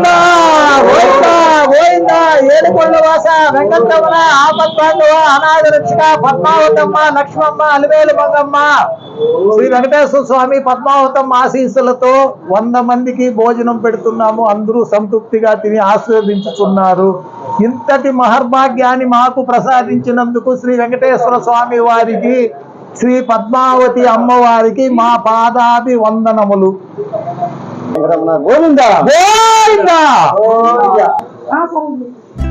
గోవిందా గోవిందా గోవిందా ఏడుకొండ వాస వెంకటరమణ ఆపత్పాండవ అనాథ రక్షక పద్మావతమ్మ లక్ష్మమ్మ అలివేలు మంగమ్మ శ్రీ వెంకటేశ్వర స్వామి పద్మావతమ్మ ఆశీస్సులతో వంద మందికి భోజనం పెడుతున్నాము. అందరూ సంతృప్తిగా తిని ఆశీర్వదించుతున్నారు ఇంతటి మహర్భాగ్యాన్ని మాకు ప్రసాదించినందుకు శ్రీ వెంకటేశ్వర స్వామి వారికి శ్రీ పద్మావతి అమ్మవారికి మా పాదాభి వందనములు గోవింద గోవిందా గోవింద ఆ, సరే